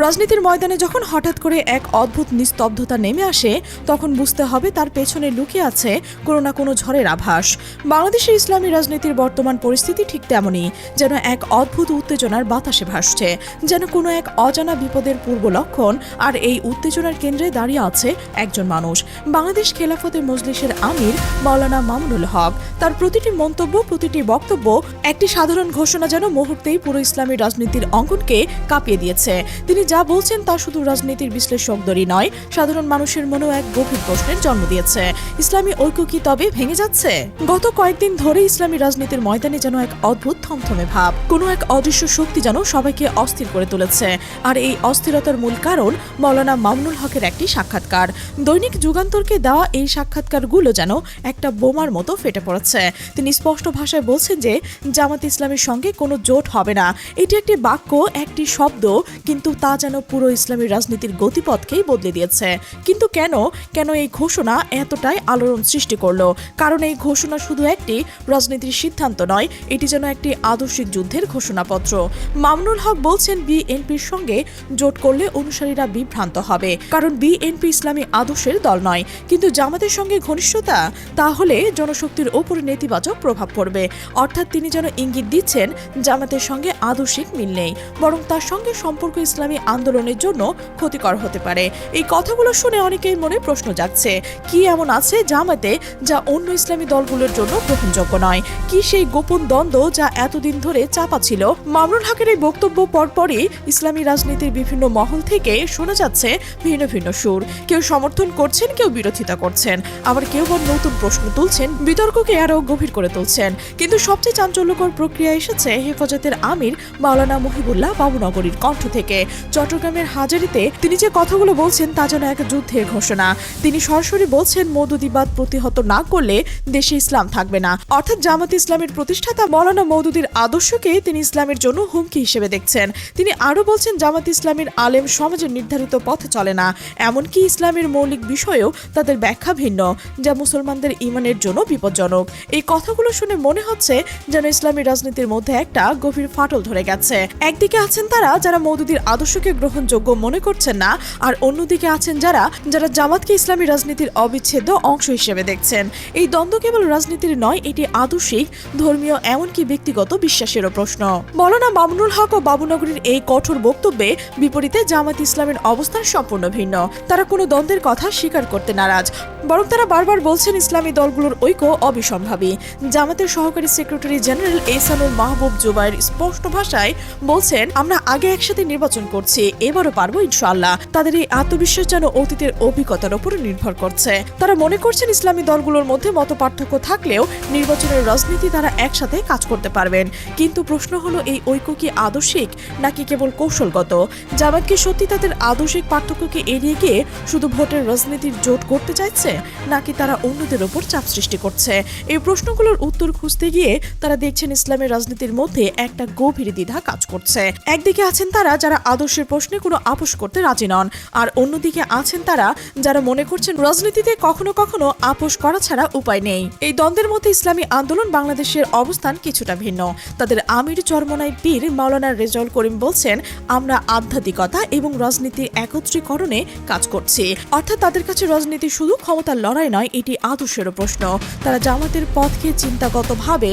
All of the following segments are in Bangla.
রাজনীতির ময়দানে যখন হঠাৎ করে এক অদ্ভুত নিস্তব্ধতা নেমে আসে, তখন বুঝতে হবে তার পেছনে লুকিয়ে আছে কোনো না কোনো ঝড়ের আভাস। বাংলাদেশের ইসলামী রাজনীতির বর্তমান পরিস্থিতি ঠিক তেমনই, যেন এক অদ্ভুত উত্তেজনার বাতাসে ভাসছে, যেন কোনো এক অজানা বিপদের পূর্ব লক্ষণ আর এই উত্তেজনার কেন্দ্রে দাঁড়িয়ে আছে একজন মানুষ। বাংলাদেশ খেলাফতে মজলিসের আমির মাওলানা মামুনুল হক। তার প্রতিটি মন্তব্য, প্রতিটি বক্তব্য, একটি সাধারণ ঘোষণা যেন মুহূর্তেই পুরো ইসলামী রাজনীতির অঙ্কনকে কাঁপিয়ে দিয়েছে। তিনি যা বলছেন তা শুধু রাজনীতির বিশ্লেষকদেরই নয়, সাধারণ মানুষের মনেও এক গভীর প্রশ্নের জন্ম দিয়েছে। ইসলামী ঐক্য কি তবে ভেঙে যাচ্ছে? গত কয়েকদিন ধরে ইসলামী রাজনীতির ময়দানে যেন এক অদ্ভুত থমথমে ভাব, কোনো এক অদৃশ্য শক্তি যেন সবাইকে অস্থির করে তুলেছে। আর এই অস্থিরতার মূল কারণ মৌলানা মামুনুল হকের একটি সাক্ষাৎকার। দৈনিক যুগান্তরকে দেওয়া এই সাক্ষাৎকারগুলো যেন একটা বোমার মতো ফেটে পড়েছে। তিনি স্পষ্ট ভাষায় বলছেন যে, জামাত ইসলামের সঙ্গে কোনো জোট হবে না। এটি একটি বাক্য, একটি শব্দ, কিন্তু তা যেন পুরো ইসলামী রাজনীতির গতিপথকেই বদলে দিয়েছে। কিন্তু কেন? কেন এই ঘোষণা এতটাই আলোড়ন সৃষ্টি করল? কারণ এই ঘোষণা শুধু একটি রাজনীতির সিদ্ধান্ত নয়, এটি যেন একটি আদর্শিক যুদ্ধের ঘোষণাপত্র। মামুনুল হক বলছেন, বিএনপির সঙ্গে জোট করলে অনুসারীরা বিভ্রান্ত হবে, কারণ বিএনপি ইসলামী আদর্শের দল নয়। কিন্তু জামাতের সঙ্গে ঘনিষ্ঠতা? তাহলে জনশক্তির ওপর নেতিবাচক প্রভাব পড়বে। অর্থাৎ তিনি যেন ইঙ্গিত দিচ্ছেন, জামাতের সঙ্গে আদর্শিক মিল নেই, বরং তার সঙ্গে সম্পর্ক ইসলামী আন্দোলনের জন্য ক্ষতিকর হতে পারে। এই কথাগুলো শুনে অনেকেই মনে প্রশ্ন জাগছে, কি এমন আছে জামাতে যা অন্য ইসলামী দলগুলোর জন্য গ্রহণযোগ্য নয়? কি সেই গোপন দ্বন্দ্ব যা এতদিন ধরে চাপা ছিল? মামরুল হকের এই বক্তব্য পরপরই ইসলামী রাজনীতির বিভিন্ন মহল থেকে শোনা যাচ্ছে ভিন্ন ভিন্ন সুর। কেউ সমর্থন করছেন, কেউ বিরোধিতা করছেন। আবার কেউ বা নতুন প্রশ্ন তুলছেন, বিতর্ককে আরও গভীর করে তুলছেন। কিন্তু সবচেয়ে চাঞ্চল্যকর প্রক্রিয়া এসেছে হেফাজতের আমির মাওলানা মহিবুল্লাহ বাবুনগরীর কণ্ঠ থেকে। চট্টগ্রামের হাজারিতে তিনি যে কথাগুলো বলছেন তা যেন এক যুদ্ধের ঘোষণা। তিনি সরাসরি বলছেন, মৌদুদিবাদ প্রতিহত না করলে দেশে ইসলাম থাকবে না। অর্থাৎ জামাত ইসলামের প্রতিষ্ঠাতা মৌলানা মৌদুদির আদর্শকে তিনি ইসলামের জন্য হুমকি হিসেবে দেখছেন। তিনি আরও বলছেন, জামাত ইসলামের আলেম সমাজের নির্ধারিত পথে চলে না। এমনকি ইসলামের মৌলিক বিষয়েও তাদের ব্যাখ্যা ভিন্ন, যা মুসলমানদের ইমানের জন্য বিপজ্জনক। এই কথাগুলো শুনে মনে হচ্ছে যেন ইসলামী রাজনীতির মধ্যে একটা গভীর ফাটল ধরে গেছে। একদিকে আছেন তারা, যারা মৌদুদির আদর্শকে গ্রহণযোগ্য মনে করছেন না, আর অন্যদিকে আছেন যারা যারা জামাতকে ইসলামী রাজনীতির অবিচ্ছেদ্য অংশ হিসেবে দেখছেন। এই দ্বন্দ্ব কেবল রাজনীতির নয়, এটি আদর্শিক, ধর্মীয়, এমনকি ব্যক্তিগত বিশ্বাসেরও প্রশ্ন। মৌলানা মামুনুল হক ও বাবুনগরীর এই কঠোর বক্তব্যে বিপরীতে জামাত ইসলামের অবস্থান সম্পূর্ণ ভিন্ন। তারা কোনো দ্বন্দ্বের কথা স্বীকার করতে নারাজ, বরং তারা বারবার বলছেন ইসলামী দলগুলোর ঐক্য অবিসম্ভাবী। জামাতের সহকারী সেক্রেটারি জেনারেল এসানুল মাহবুব জুবাইর স্পষ্ট ভাষায় বলছেন, আমরা আগে একসাথে নির্বাচন করছি এবারও পারব ইনশাআল্লাহ। তাদের এই আত্মবিশ্বাস যেন অতীতের অভিজ্ঞতার উপর নির্ভর করছে। তারা মনে করছেন ইসলামী দলগুলোর মধ্যে মত পার্থক্য থাকলেও নির্বাচনের রাজনীতি তারা একসাথে কাজ করতে পারবেন। কিন্তু প্রশ্ন হলো, এই ঐক্য কি আদর্শিক নাকি কেবল কৌশলগত? জামাত কি সত্যি তাদের আদর্শিক পার্থক্যকে এড়িয়ে গিয়ে শুধু ভোটের রাজনীতির জোট করতে চাইছে, নাকি তারা অন্যদের ওপর চাপ সৃষ্টি করছে? এই প্রশ্নগুলোর উত্তর খুঁজতে গিয়ে তারা দেখছেন ইসলামের রাজনীতির মধ্যে একটা গভীর দ্বিধা কাজ করছে। একদিকে আছেন তারা, যারা আদর্শের প্রশ্নে কোনো আপোষ করতে রাজি নন। আর অন্যদিকে আছেন তারা যারা মনে করছেন রাজনীতিতে কখনো কখনো আপোষ করা ছাড়া উপায় নেই। এই দ্বন্দ্বের মধ্যে ইসলামী আন্দোলন বাংলাদেশের অবস্থান কিছুটা ভিন্ন। তাদের আমির চরমনাই পীর মাওলানা রেজাউল করিম বলছেন, আমরা আধ্যাত্মিকতা এবং রাজনীতির একত্রীকরণে কাজ করছি। অর্থাৎ তাদের কাছে রাজনীতি শুধু ক্ষমতার লড়াই নয়, এটি আদর্শেরও প্রশ্ন। তারা জামাতের পথকে চিন্তাগতভাবে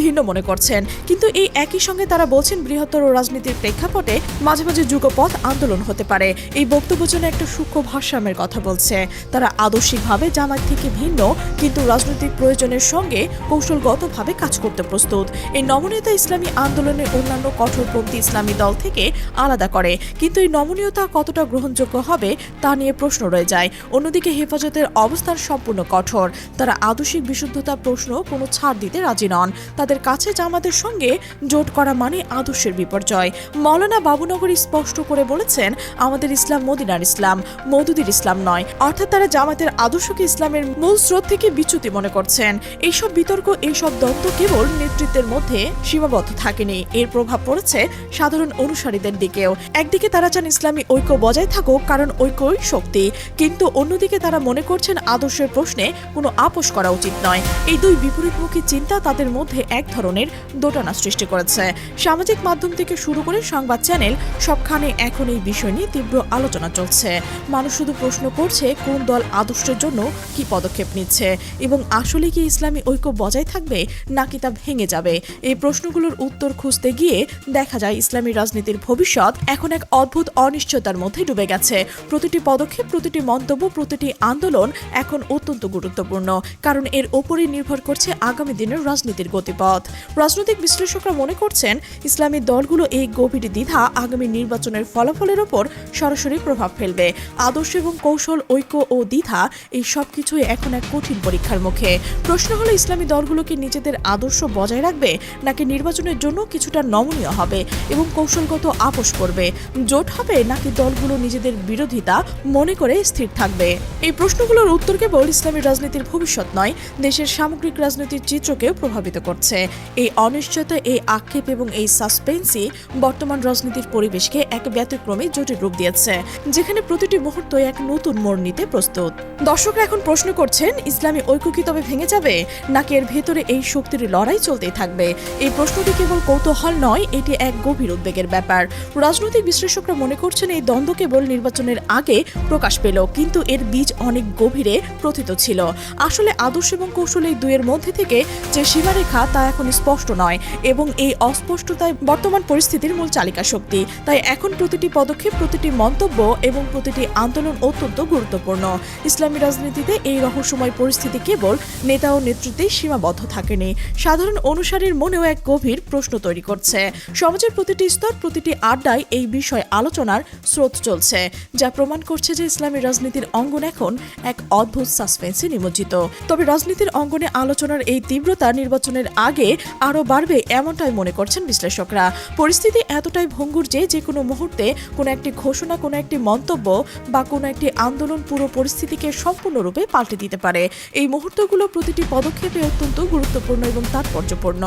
ভিন্ন মনে করছেন। কিন্তু এই একই সঙ্গে তারা বলছেন বৃহত্তর রাজনীতির প্রেক্ষাপটে মাঝে মাঝে যুগপথ আন্দোলন হতে পারে। এই বক্তব্য যেন একটা সূক্ষ্ম ভারসাম্যের কথা বলছে। তারা আদর্শিকভাবে জামাত থেকে ভিন্ন, কিন্তু রাজনৈতিক প্রয়োজনের সঙ্গে কৌশলগতভাবে কাজ করতে প্রস্তুত। এই নমনীয়তা ইসলামী আন্দোলনের অন্যান্য কঠোরপন্থী ইসলামী দল থেকে আলাদা করে। কিন্তু এই নমনীয়তা কতটা গ্রহণযোগ্য হবে, তা নিয়ে প্রশ্ন রয়ে যায়। অন্যদিকে হেফাজতের অবস্থান সম্পূর্ণ কঠোর। তারা আদর্শিক বিশুদ্ধতা প্রশ্ন কোনো ছাড় দিতে রাজি নন। তাদের কাছে জামাতের সঙ্গে জোট করা মানে আদর্শের বিপর্যয়। মৌলানা বাবুনগরী স্পষ্ট করে বলেছেন, আমাদের ইসলাম মদিনার ইসলাম মৌদুদির ইসলাম নয়। অর্থাৎ তারা জামাতের আদর্শকে ইসলামের মূল স্রোত থেকে বিচ্যুতি মনে করছেন। এইসব বিতর্ক, এইসব দ্বন্দ্ব কেবল নেতৃত্বের মধ্যে সীমাবদ্ধ থাকেনি। এর প্রভাব পড়েছে সাধারণ অনুসারীদের দিকেও। একদিকে তারা চান ইসলামী ঐক্য বজায় থাকুক, কারণ ঐক্যই শক্তি। কিন্তু অন্যদিকে তারা মনে করছেন আদর্শের প্রশ্নে কোনো আপোষ করা উচিত নয়। এই দুই বিপরীতমুখী চিন্তা তাদের মধ্যে এক ধরনের দোটানা সৃষ্টি করেছে। সামাজিক মাধ্যম থেকে শুরু করে সংবাদ চ্যানেল সবখানে এখন এই বিষয় নিয়ে তীব্র আলোচনা চলছে। মানুষ শুধু প্রশ্ন করছে, কোন দল আদর্শের জন্য কি পদক্ষেপ নিচ্ছে এবং আসলে কি ইসলামী ঐক্য বজায় থাকবে নাকি তা ভেঙে যাবে? এই প্রশ্নগুলোর উত্তর খুঁজতে গিয়ে দেখা যায়, ইসলামী রাজনীতির ভবিষ্যৎ এখন এক অদ্ভুত অনিশ্চয়তার মধ্যে ডুবে গেছে। প্রতিটি পদক্ষেপ, প্রতিটি মন্তব্য, প্রতিটি আন্দোলন এখন অত্যন্ত গুরুত্বপূর্ণ। কারণ এর ওপরেই নির্ভর করছে আগামী দিনের রাজনীতির গতিপথ রাজনৈতিক বিশ্লেষকরা মনে করছেন, ইসলামী দলগুলো এই গভীর দ্বিধা আগামী নির্বাচনের ফলাফলের ওপর সরাসরি প্রভাব ফেলবে। আদর্শ এবং কৌশল, ঐক্য ও দ্বিধা, এই সব কিছুই এখন এক কঠিন পরীক্ষার মুখে। প্রশ্ন হলো, ইসলামী দলগুলোকে নিজেদের আদর্শ বজায় রাখবে, নাকি নির্বাচনের জন্য কিছুটা নমনীয় হবে এবং কৌশলগত আপোষ করবে? জোট হবে, নাকি দলগুলো নিজেদের বিরোধিতা মনে করে স্থির থাকবে? এই প্রশ্নগুলোর উত্তর কেবল ইসলামী রাজনীতির ভবিষ্যৎ নয়, দেশের সামগ্রিক রাজনীতির চিত্রকেও প্রভাবিত করছে এই অনিশ্চয়তা, এই আক্ষেপ এবং এই সাসপেন্সই বর্তমান রাজনীতির পরিবেশকে এক ব্যতিক্রমী জটিল রূপ দিয়েছে, যেখানে প্রতিটি মুহূর্ত এক নতুন মোড় নিতে প্রস্তুত। দর্শকরা এখন প্রশ্ন করছেন, ইসলামী ঐক্য কি তবে ভেঙে যাবে, নাকি এর ভেতরে এই শক্তির লড়াই চলতেই থাকবে? এই প্রশ্নটি কেবল কৌতূহল নয়, এটি এক গভীর উদ্বেগের ব্যাপার। রাজনৈতিক বিশ্লেষকরা মনে করছেন, এই দ্বন্দ্ব কেবল নির্বাচনের আগে প্রকাশ পেল, কিন্তু এর বীজ অনেক গভীরে প্রথিত ছিল। আসলে আদর্শ এবং কৌশল এই দুয়ের মধ্যে থেকে যে সীমারেখা তা এখন স্পষ্ট নয় এবং এই অস্পষ্টতায় বর্তমান পরিস্থিতির মূল চালিকা শক্তি। তাই এখন প্রতিটি পদক্ষেপ, প্রতিটি মন্তব্য এবং প্রতিটি আন্দোলন অত্যন্ত গুরুত্বপূর্ণ। ইসলামী রাজনীতিতে এই রহস্যময় পরিস্থিতি কেবল নেতা ও নেতৃত্বেই সীমাবদ্ধ থাকেনি। সাধারণ অনুসারীর মনেও এক গভীর প্রশ্ন তৈরি করছে। সমাজের প্রতিটি স্তর, প্রতিটি আড্ডায় এই বিষয় আলোচনার স্রোত চলছে, যা প্রমাণ করছে যে ইসলামী রাজনীতির অঙ্গন এখন এক অদ্ভুত সাসপেন্সে নিমজ্জিত। তবে রাজনীতির অঙ্গনে আলোচনার এই তীব্রতা নির্বাচনের আগে আরও বাড়বে এমনটাই মনে করছেন বিশ্লেষকরা। পরিস্থিতি এতটাই ভঙ্গুর যে যে কোনো মুহূর্তে কোনো একটি ঘোষণা, কোনো একটি মন্তব্য বা কোনো একটি আন্দোলন পুরো পরিস্থিতিকে সম্পূর্ণরূপে পাল্টে দিতে পারে। এই মুহূর্তগুলো প্রতিটি পদক্ষেপে অত্যন্ত গুরুত্বপূর্ণ এবং তাৎপর্যপূর্ণ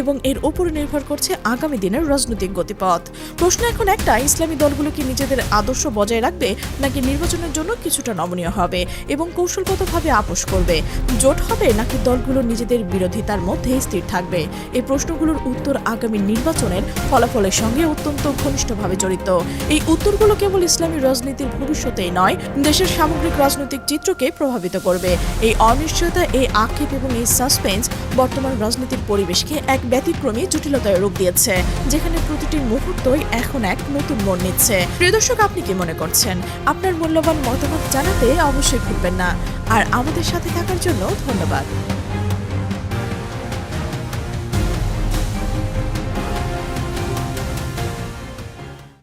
এবং এর উপরে নির্ভর করছে আগামী দিনের রাজনৈতিক গতিপথ। প্রশ্ন এখন একটা, ইসলামী দলগুলো কি নিজেদের আদর্শ বজায় রাখবে নাকি নির্বাচনের জন্য কিছুটা নমনীয় হবে এবং কৌশলগতভাবে আপোষ করবে? জোট হবে নাকি দলগুলো নিজেদের বিরোধিতার মধ্যে স্থির থাকবে। এই প্রশ্নগুলোর উত্তর আগামী নির্বাচনের ফলাফলের সঙ্গে অত্যন্ত ঘনিষ্ঠভাবে জড়িত। এই উত্তরগুলো কেবল ইসলামী রাজনীতির ভবিষ্যতেই নয়, দেশের সামগ্রিক রাজনৈতিক চিত্রকে প্রভাবিত করবে। এই অনিশ্চয়তা, এই আক্ষেপ এবং এই সাসপেন্স বর্তমান রাজনীতির পরিবেশকে এক ব্যতিক্রমী জটিলতায় রূপ দিয়েছে, যেখানে প্রতিটি মুহূর্তই এখন এক নতুন মোড় নিচ্ছে। প্রিয় দর্শক, আপনি কি মনে করছেন? আপনার মূল্যবান মতামত জানাতে অবশ্যই ভুলবেন না। আর আমাদের সাথে থাকার জন্য ধন্যবাদ।